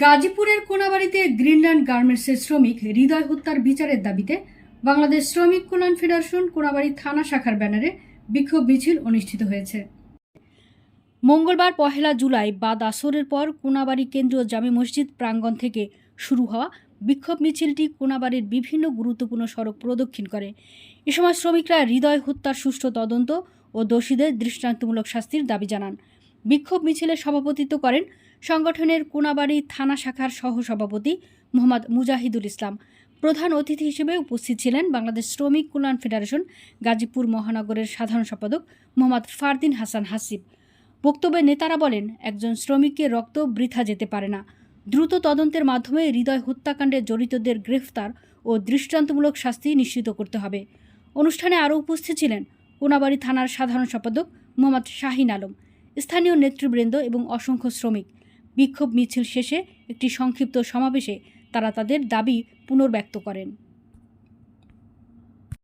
গাজীপুরের কোনাবাড়িতে গ্রিনল্যান্ড গার্মেন্টসের শ্রমিক হৃদয় হত্যার বিচারের দাবিতে বাংলাদেশ শ্রমিক কল্যাণ ফেডারেশন কোনাবাড়ি থানা শাখার ব্যানারে বিক্ষোভ মিছিল অনুষ্ঠিত হয়েছে। মঙ্গলবার পহেলা জুলাই বাদ আসরের পর কোনাবাড়ি কেন্দ্রীয় জামে মসজিদ প্রাঙ্গণ থেকে শুরু হওয়া বিক্ষোভ মিছিলটি কোনাবাড়ির বিভিন্ন গুরুত্বপূর্ণ সড়ক প্রদক্ষিণ করে। এ সময় শ্রমিকরা হৃদয় হত্যার সুষ্ঠু তদন্ত ও দোষীদের দৃষ্টান্তমূলক শাস্তির দাবি জানান। বিক্ষোভ মিছিলে সভাপতিত্ব করেন সংগঠনের কোনাবাড়ি থানা শাখার সহসভাপতি মোহাম্মদ মুজাহিদুল ইসলাম। প্রধান অতিথি হিসেবে উপস্থিত ছিলেন বাংলাদেশ শ্রমিক কল্যাণ ফেডারেশন গাজীপুর মহানগরের সাধারণ সম্পাদক মোহাম্মদ ফারদিন হাসান হাসিব। বক্তব্যে নেতারা বলেন, একজন শ্রমিককে রক্ত বৃথা যেতে পারে না। দ্রুত তদন্তের মাধ্যমে হৃদয় হত্যাকাণ্ডে জড়িতদের গ্রেফতার ও দৃষ্টান্তমূলক শাস্তি নিশ্চিত করতে হবে। অনুষ্ঠানে আরও উপস্থিত ছিলেন কোনাবাড়ি থানার সাধারণ সম্পাদক মোহাম্মদ শাহিন আলম। স্থানীয় নেতৃবৃন্দ এবং অসংখ্য শ্রমিক। বিক্ষোভ মিছিল শেষে একটি সংক্ষিপ্ত সমাবেশে তারা তাদের দাবি পুনর্ব্যক্ত করেন।